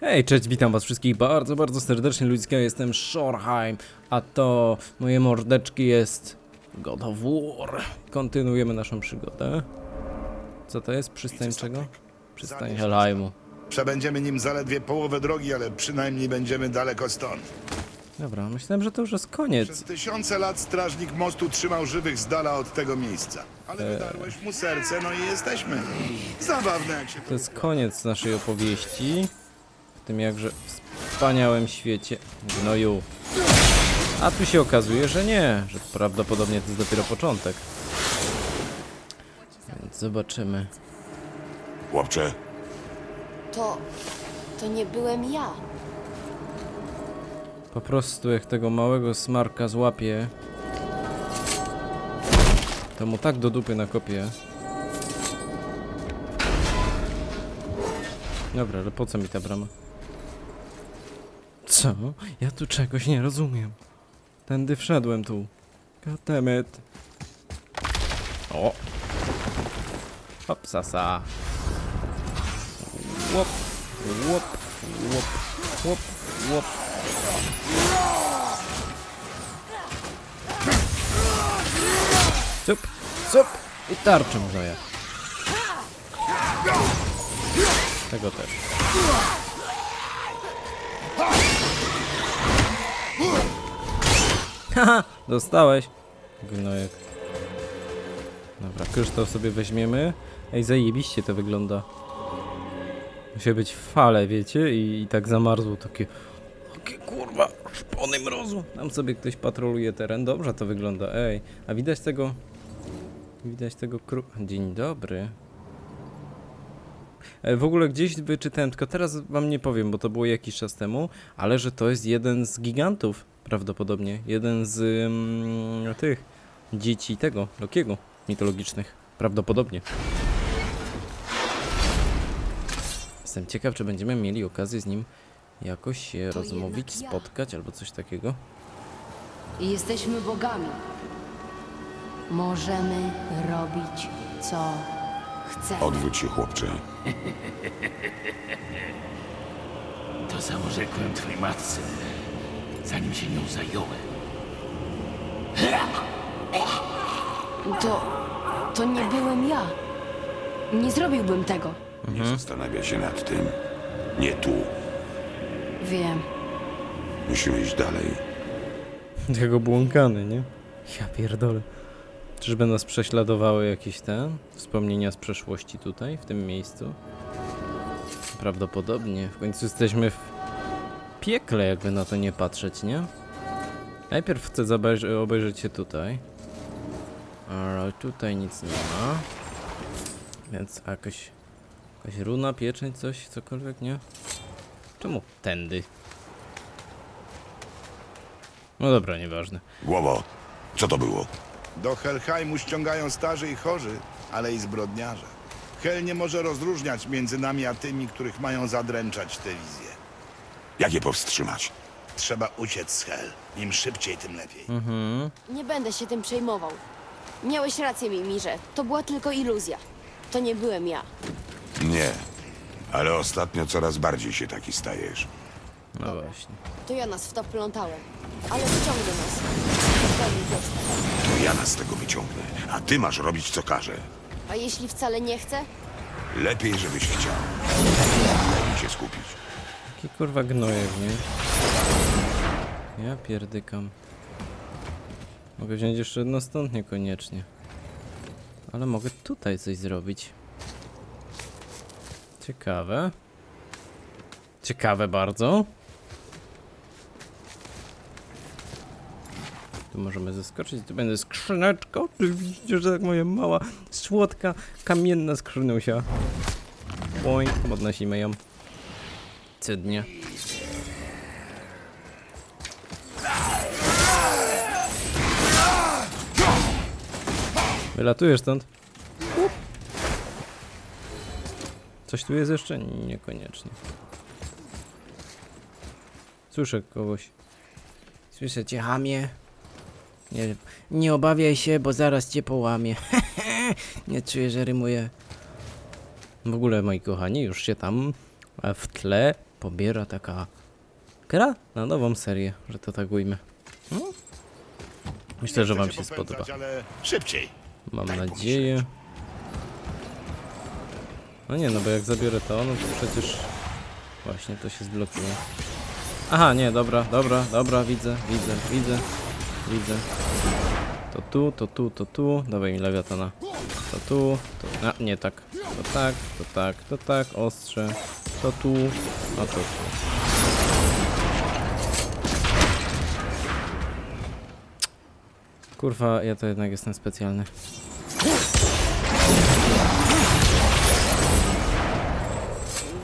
Hej, cześć, witam was wszystkich bardzo, bardzo serdecznie ludzkie, jestem Shorheim, a to moje mordeczki jest God of War. Kontynuujemy naszą przygodę. Co to jest? Przystań czego? Przystań Helheimu. Przebędziemy nim zaledwie połowę drogi, ale przynajmniej będziemy daleko stąd. Dobra, myślałem, że to już jest Przez koniec. tysiące lat strażnik mostu trzymał żywych z dala od tego miejsca. Ale Eee. wydarłeś mu serce, no i jesteśmy. Zabawne jak się To jest koniec naszej opowieści. W tym jakże wspaniałym świecie gnoju. A tu się okazuje, że nie, że prawdopodobnie to jest dopiero początek. Więc zobaczymy. Chłopcze, To. to nie byłem ja. Po prostu jak tego małego smarka złapię, to mu tak do dupy nakopię. Dobra, ale po co mi ta brama? Co? Ja tu czegoś nie rozumiem. Tędy wszedłem tu. Goddammit. O! Hop, sasa. Łop, łop, łop, łop, łop. Sup, sup i tarczą gnoja. Tego też. Haha, dostałeś. Gnojek. Dobra, kryształ sobie weźmiemy. Ej, zajebiście to wygląda. Musi być fale, wiecie? I, i tak zamarzło takie... Takie kurwa, szpony mrozu. Tam sobie ktoś patroluje teren. Dobrze to wygląda, ej. A widać tego... Widać tego kru... Dzień dobry. E, W ogóle gdzieś wyczytałem, tylko teraz wam nie powiem, bo to było jakiś czas temu, ale że to jest jeden z gigantów prawdopodobnie. Jeden z mm, tych dzieci tego, Lokiego, mitologicznych. Prawdopodobnie. Jestem ciekaw, czy będziemy mieli okazję z nim jakoś się To rozmówić, jednak ja. spotkać albo coś takiego. I jesteśmy bogami. Możemy robić co chcemy. odwróć się, chłopcze. To samo rzekłem twojej matce, zanim się nią zająłem. To. to nie byłem ja. Nie zrobiłbym tego. Nie zastanawia się nad tym. Nie tu. Wiem. Musimy iść dalej. Tego błąkany, nie? Ja pierdolę. Czyżby nas prześladowały jakieś te wspomnienia z przeszłości tutaj, w tym miejscu? Prawdopodobnie. W końcu jesteśmy w piekle, jakby na to nie patrzeć, nie? Najpierw chcę obejrzeć się tutaj. Ale tutaj nic nie ma. Więc jakaś... Jakaś runa, pieczęć, coś, cokolwiek, nie? Czemu tędy? No dobra, nieważne. Głowo, co to było? Do Helheimu ściągają starzy i chorzy, ale i zbrodniarze. Hel nie może rozróżniać między nami a tymi, których mają zadręczać te wizje. Jak je powstrzymać? Trzeba uciec z Hel. Im szybciej, tym lepiej. Nie będę się tym przejmował. Miałeś rację, Mimirze. To była tylko iluzja. To nie byłem ja. Nie. Ale ostatnio coraz bardziej się taki stajesz. No właśnie. To ja nas w to wplątałem. Ale wyciągnę nas. To ja nas z tego wyciągnę, a ty masz robić co każę. A jeśli wcale nie chcę? Lepiej, żebyś chciał. Lepiej się skupić. Jaki kurwa gnojek, nie? Ja pierdykam. Mogę wziąć jeszcze jedno stąd niekoniecznie. Ale mogę tutaj coś zrobić. Ciekawe. Ciekawe bardzo. Tu możemy zeskoczyć, tu będzie skrzyneczka. Oczywiście, że tak moja mała, słodka, kamienna skrzynusia. Boing, podnosimy ją. Cydnie. Wylatujesz stąd? Coś tu jest jeszcze? Niekoniecznie. Słyszę kogoś. Słyszę cię, hamie. Nie, nie obawiaj się, bo zaraz cię połamie. nie czuję, że rymuję. W ogóle, moi kochani, już się tam w tle pobiera taka gra na nową serię, że to tak ujmę. No. Myślę, że wam się spodoba. Szybciej. Mam Daj nadzieję. No nie, no bo jak zabiorę to, no to przecież właśnie to się zblokuje. Aha, nie, dobra, dobra, dobra, widzę, widzę, widzę, widzę. To tu, to tu, to tu. Dawaj mi lewiatana. To tu, to... A, nie tak. To tak, to tak, to tak, ostrze. To tu, a to tu. Kurwa, ja to jednak jestem specjalny.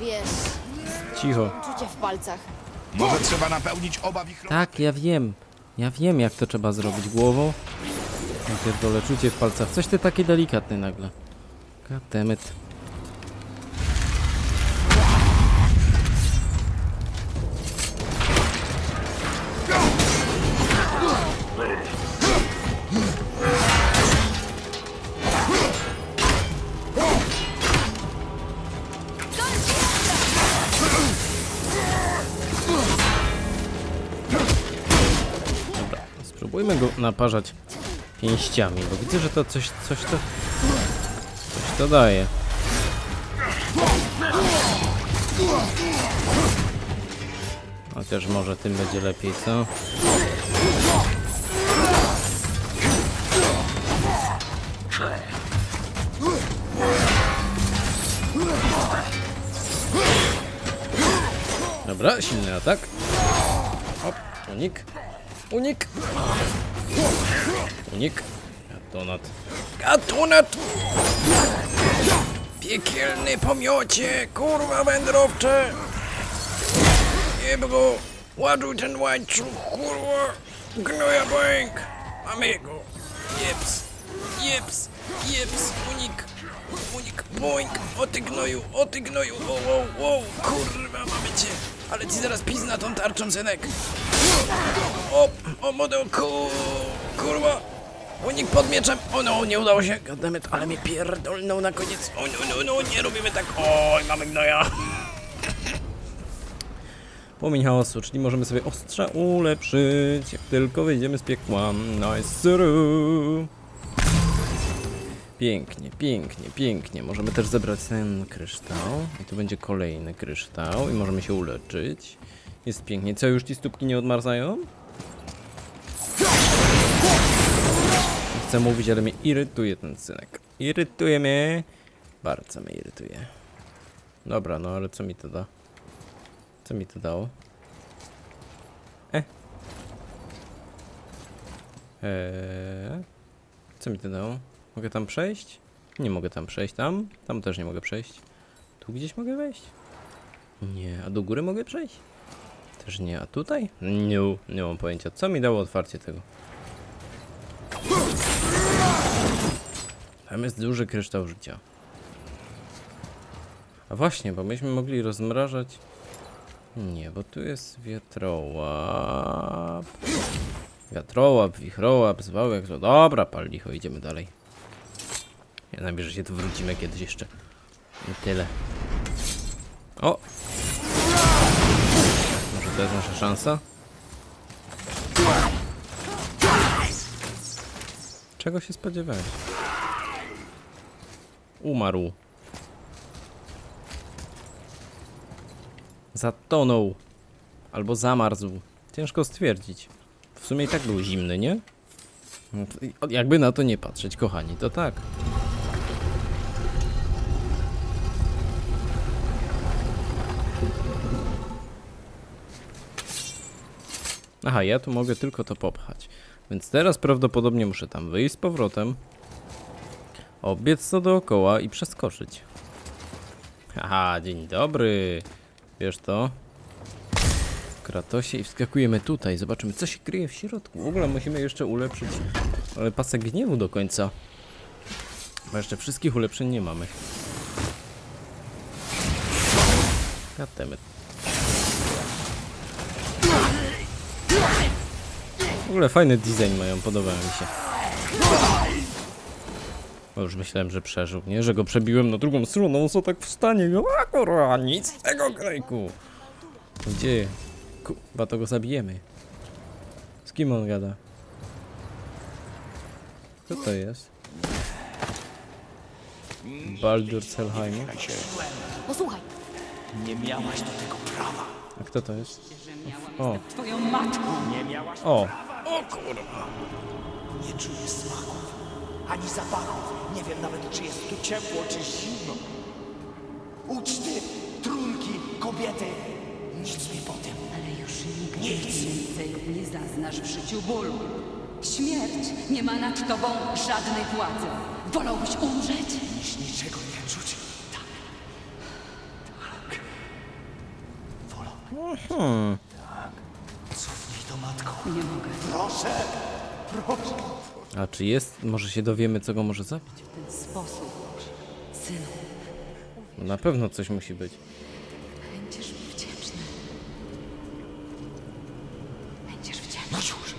Wiesz, Cicho. czucie w palcach. Może trzeba napełnić oba wichro... Tak, ja wiem. Ja wiem, jak to trzeba zrobić głową. Ja pierdolę, czucie w palcach. Coś ty taki delikatny nagle. Goddammit. Naparzać pięściami, bo widzę, że to coś, coś to... Coś to daje. Chociaż może tym będzie lepiej, co? Dobra, silny atak. Hop, unik. Unik. Unik. Gatonat. Gatonat! Piekielny pomiocie, kurwa wędrowcze! Jeb go! Ładuj ten łańcuch, kurwa! Gnoja bęk! Mamy go! Jeps! Jeps! Jeps! Unik! Unik! Boink! O ty gnoju! O ty gnoju! Wow, wow, wow! Kurwa, mamy cię! Ale ci zaraz pizna tą tarczą, synek! O! O, modełku! Kurwa! Unik pod mieczem! O no, nie udało się! Goddammit, ale mnie pierdolnął na koniec! O no, no, no, nie robimy tak! Oj, mamy gnoja! Płomień chaosu, czyli możemy sobie ostrza ulepszyć, jak tylko wyjdziemy z piekła. Nice! Pięknie, pięknie, pięknie. Możemy też zebrać ten kryształ. I tu będzie kolejny kryształ i możemy się uleczyć. Jest pięknie. Co, już ci stópki nie odmarzają? Chcę mówić, ale mnie irytuje ten synek. Irytuje mnie. Bardzo mnie irytuje. Dobra, no ale co mi to da? Co mi to dało? E. Eee. Co mi to dało? Mogę tam przejść? Nie mogę tam przejść. Tam? Tam też nie mogę przejść. Tu gdzieś mogę wejść? Nie. A do góry mogę przejść? Też nie. A tutaj? Nie, nie mam pojęcia. Co mi dało otwarcie tego? Tam jest duży kryształ życia. A właśnie, bo myśmy mogli rozmrażać... Nie, bo tu jest wiatrołap. Wiatrołap, wichrołap, zwał jak to. Dobra, pal licho, idziemy dalej. Ja nabierze się tu wrócimy kiedyś jeszcze. I tyle. O! Może to jest nasza szansa? Czego się spodziewałeś? Umarł. Zatonął. Albo zamarzł. Ciężko stwierdzić. W sumie i tak był zimny, nie? To Jakby na to nie patrzeć, kochani, to tak. Aha, ja tu mogę tylko to popchać. Więc teraz prawdopodobnie muszę tam wyjść z powrotem. Obiec to dookoła i przeskoczyć. Haha, dzień dobry. Wiesz to? Kratosie i wskakujemy tutaj. Zobaczymy, co się kryje w środku. W ogóle musimy jeszcze ulepszyć ale pasek gniewu do końca. Bo jeszcze wszystkich ulepszeń nie mamy. Goddammit. W ogóle fajny design mają, podoba mi się. Bo już myślałem, że przeżył, nie? Że go przebiłem na drugą stronę, on co tak wstanie i a kurwa, nic z tego grejku. Gdzie? Kurwa, to go zabijemy. Z kim on gada? Co to jest? Baldur Selheimu? Posłuchaj, A kto to jest? O, Twoją o! Nie czuję smaków, ani zapachów. Nie wiem nawet, czy jest tu ciepło, czy zimno. Uczty, trunki, kobiety. Nic mi po tym. Ale już nigdy więcej nie zaznasz w życiu bólu. Śmierć nie ma nad tobą żadnej władzy. Wolałbyś umrzeć? Niż niczego nie czuć. Tak. Tak. Tak. Nie mogę. Proszę. Proszę. A czy jest? Może się dowiemy, co go może zabić? W ten sposób, synu, No na pewno coś musi być. będziesz mi wdzięczny. Będziesz wdzięczny. No już.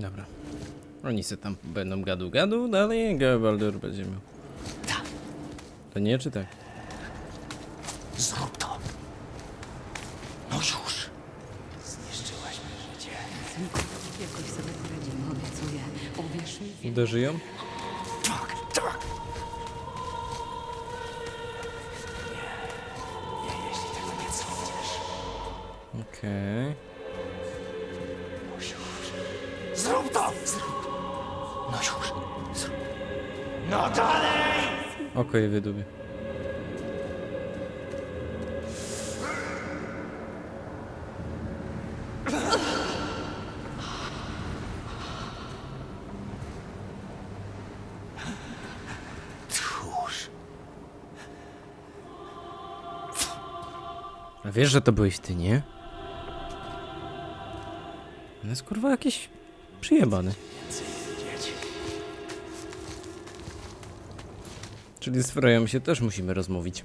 Dobra. Oni se tam będą gadu gadu, dalej Baldur będzie miał. Tak. To nie, czy tak? Zrób to. No już. Zniszczyłaś mi życie. Synku, jakoś sobie poradzimy, obiecuję. Uwierz mi, Uderzy ją? Tak, tak. Nie, nie, jeśli tego nie cofniesz. Okej. Już. Zrób to! Zrób. No już. Zrób. No dalej! Oko jej wydubie. Wiesz, że to byłeś ty, nie? On jest kurwa jakiś przyjebany. Czyli z Frejem się też musimy rozmówić.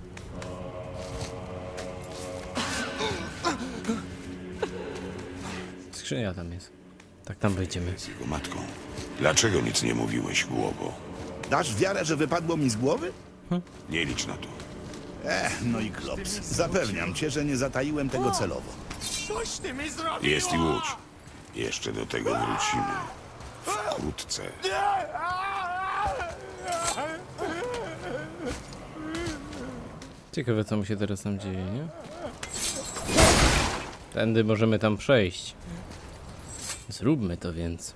Skrzynia tam jest. Tak tam wejdziemy. Z jego matką. Dlaczego nic nie mówiłeś, głowo? Dasz wiarę, że wypadło mi z głowy? Nie licz na to. Eh, no i klops. Zapewniam cię, że nie zataiłem tego celowo. Coś ty mi zrobił! Jest i łódź. Jeszcze do tego wrócimy. Wkrótce. Ciekawe co mu się teraz tam dzieje, nie? Tędy możemy tam przejść. Zróbmy to więc.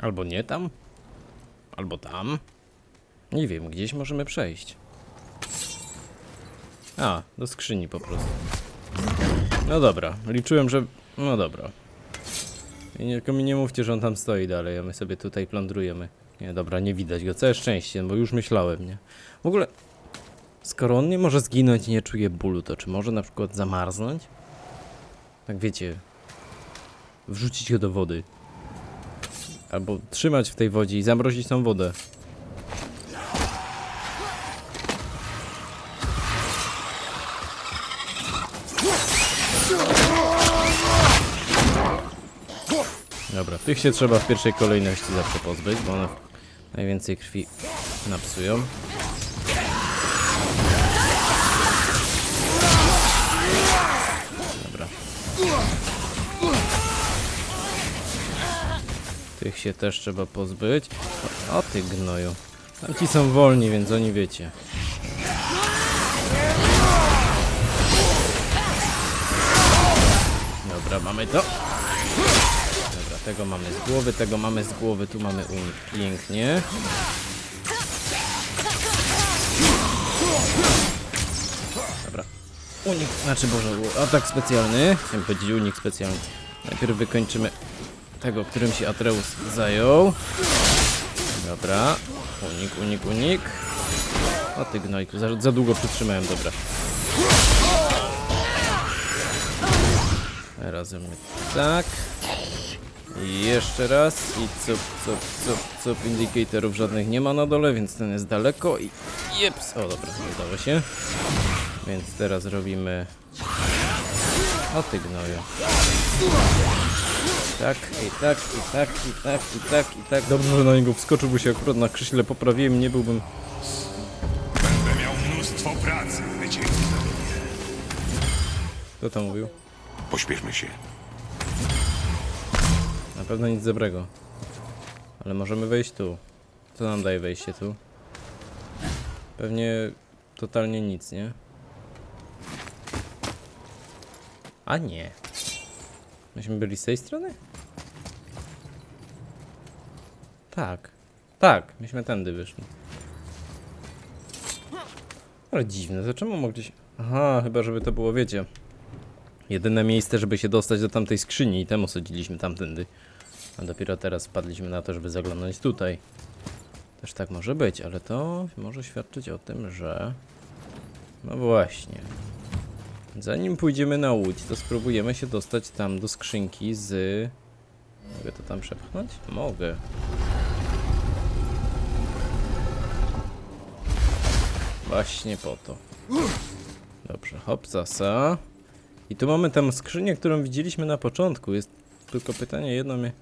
Albo nie tam? Albo tam? Nie wiem, gdzieś możemy przejść. A, do skrzyni po prostu. No dobra, liczyłem, że... No dobra. I nie, tylko mi nie mówcie, że on tam stoi dalej, a my sobie tutaj plądrujemy. Nie, dobra, nie widać go. Całe szczęście, bo już myślałem, nie? W ogóle, skoro on nie może zginąć i nie czuje bólu, to czy może na przykład zamarznąć? Tak wiecie, wrzucić go do wody. Albo trzymać w tej wodzie i zamrozić tą wodę. Dobra, tych się trzeba w pierwszej kolejności zawsze pozbyć, bo one najwięcej krwi napsują. Tych się też trzeba pozbyć. O, o ty gnoju. Tam ci są wolni, więc oni wiecie. Dobra, mamy to. Dobra, tego mamy z głowy, tego mamy z głowy, tu mamy unik. Pięknie. Dobra. Unik, znaczy Boże, atak specjalny. Chciałem powiedzieć unik specjalny. Najpierw wykończymy tego, którym się Atreus zajął. Dobra. Unik, unik, unik. O ty gnojku, za, za długo przytrzymałem, dobra. Razem tak. I jeszcze raz. I cup, cup, cup, cup. Indicatorów żadnych nie ma na dole, więc ten jest daleko. I jeps. O dobra, udało się. Więc teraz robimy... O ty gnoju. Tak, i tak, i tak, i tak, i tak, i tak. Dobrze, że na niego wskoczył, bo się akurat na krześle poprawiłem, nie byłbym... Będę miał mnóstwo pracy, by cię Kto to mówił? Pośpieszmy się. Na pewno nic dobrego. Ale możemy wejść tu. Co nam daje wejście tu? Pewnie totalnie nic, nie? A nie. Myśmy byli z tej strony? Tak. Tak, myśmy tędy wyszli. Ale dziwne, to czemu mogliśmy... Aha, chyba żeby to było, wiecie... Jedyne miejsce, żeby się dostać do tamtej skrzyni i temu sadziliśmy tamtędy. A dopiero teraz wpadliśmy na to, żeby zaglądać tutaj. Też tak może być, ale to może świadczyć o tym, że... No właśnie. Zanim pójdziemy na łódź, to spróbujemy się dostać tam do skrzynki z... Mogę to tam przepchnąć? Mogę. Właśnie po to. Dobrze, hop, zasa. I tu mamy tam skrzynię, którą widzieliśmy na początku. Jest tylko pytanie jedno mnie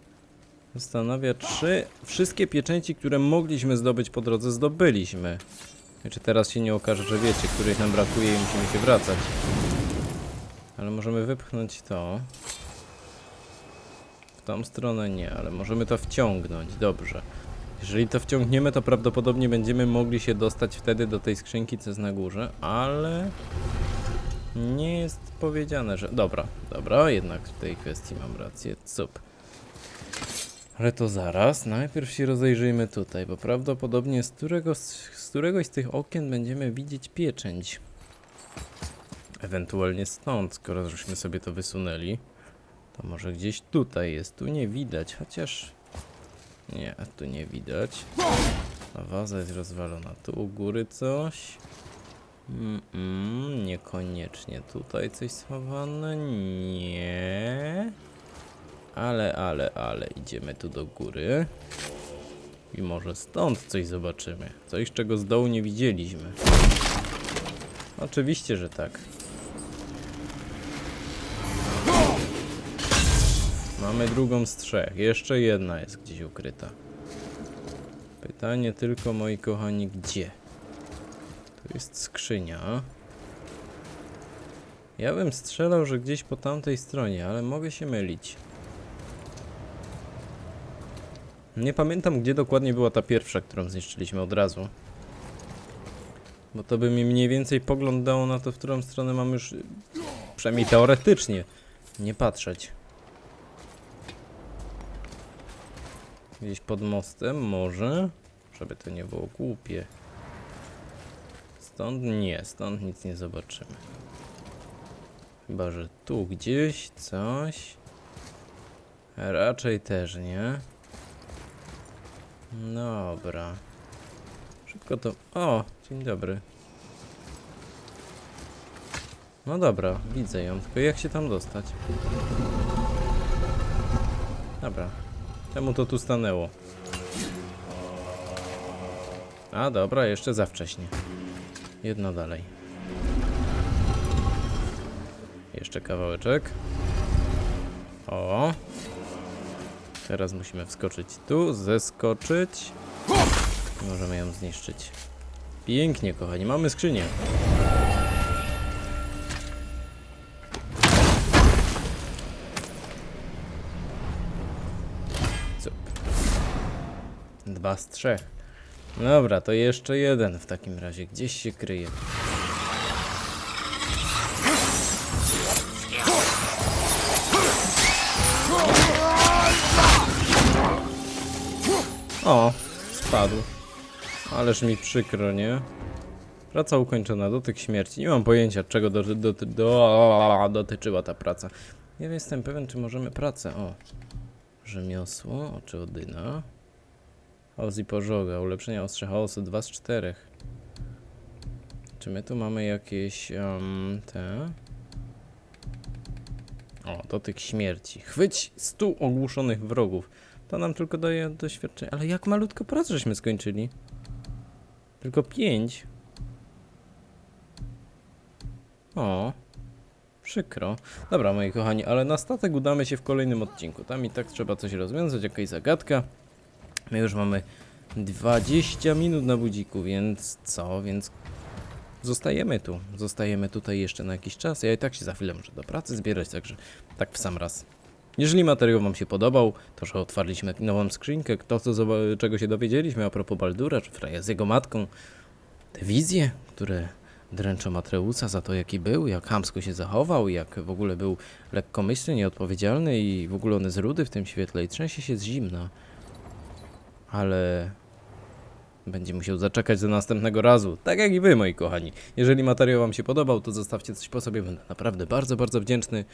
zastanawia, czy wszystkie pieczęci, które mogliśmy zdobyć po drodze, zdobyliśmy. Czy teraz się nie okaże, że wiecie, których nam brakuje i musimy się wracać. Ale możemy wypchnąć to. W tą stronę nie, ale możemy to wciągnąć. Dobrze. Jeżeli to wciągniemy, to prawdopodobnie będziemy mogli się dostać wtedy do tej skrzynki, co jest na górze, ale... Nie jest powiedziane, że... Dobra, dobra, jednak w tej kwestii mam rację. Cup. Ale to zaraz. Najpierw się rozejrzyjmy tutaj, bo prawdopodobnie z, którego, z któregoś z tych okien będziemy widzieć pieczęć. Ewentualnie stąd, skoro żeśmy sobie to wysunęli. To może gdzieś tutaj jest. Tu nie widać, chociaż... Nie, tu nie widać. A waza jest rozwalona. Tu u góry coś. Mm, mm, niekoniecznie tutaj coś schowane. Nie. Ale, ale, ale idziemy tu do góry. I może stąd coś zobaczymy. Coś, czego z dołu nie widzieliśmy. Oczywiście, że tak. Mamy drugą z trzech. Jeszcze jedna jest gdzieś ukryta. Pytanie tylko, moi kochani, gdzie? Tu jest skrzynia. Ja bym strzelał, że gdzieś po tamtej stronie, ale mogę się mylić. Nie pamiętam, gdzie dokładnie była ta pierwsza, którą zniszczyliśmy od razu. Bo to by mi mniej więcej pogląd dało na to, w którą stronę mam już, przynajmniej teoretycznie, nie patrzeć. Gdzieś pod mostem, może? Żeby to nie było głupie. Stąd nie, stąd nic nie zobaczymy. Chyba, że tu gdzieś coś. Raczej też nie. Dobra. Szybko to. O, dzień dobry. No dobra, widzę ją, tylko jak się tam dostać? Dobra. Czemu to tu stanęło? A dobra, jeszcze za wcześnie. Jedno dalej. Jeszcze kawałeczek. O. Teraz musimy wskoczyć tu, zeskoczyć. Możemy ją zniszczyć. Pięknie, kochani, mamy skrzynię. Dwa z trzech. Dobra, to jeszcze jeden w takim razie. Gdzieś się kryje. O, spadł. Ależ mi przykro, nie? Praca ukończona, dotyk śmierci. Nie mam pojęcia, czego do, do, do, dotyczyła ta praca. Nie jestem pewien, czy możemy pracę. O, rzemiosło, oczy Odyna. Ozzy pożoga, ulepszenia ostrza chaosu 2 z 4. Czy my tu mamy jakieś um, te? O, dotyk śmierci. Chwyć 100 ogłuszonych wrogów. To nam tylko daje doświadczenie. Ale jak malutko prac żeśmy skończyli? Tylko 5. O. Przykro. Dobra, moi kochani, ale na statek udamy się w kolejnym odcinku. Tam i tak trzeba coś rozwiązać, jakaś zagadka. My już mamy 20 minut na budziku, więc co? Więc zostajemy tu. Zostajemy tutaj jeszcze na jakiś czas. Ja i tak się za chwilę muszę do pracy zbierać, także tak w sam raz. Jeżeli materiał Wam się podobał, to że otwarliśmy nową skrzynkę, to co, czego się dowiedzieliśmy a propos Baldura, czy Freya z jego matką, te wizje, które dręczą Atreusa za to, jaki był, jak chamsko się zachował, jak w ogóle był lekkomyślny, nieodpowiedzialny i w ogóle on jest rudy w tym świetle i trzęsie się z zimna. Ale będzie musiał zaczekać do następnego razu, tak jak i wy, moi kochani. Jeżeli materiał wam się podobał, to zostawcie coś po sobie, będę naprawdę bardzo, bardzo wdzięczny.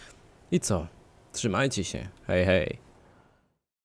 I co? Trzymajcie się. Hej, hej.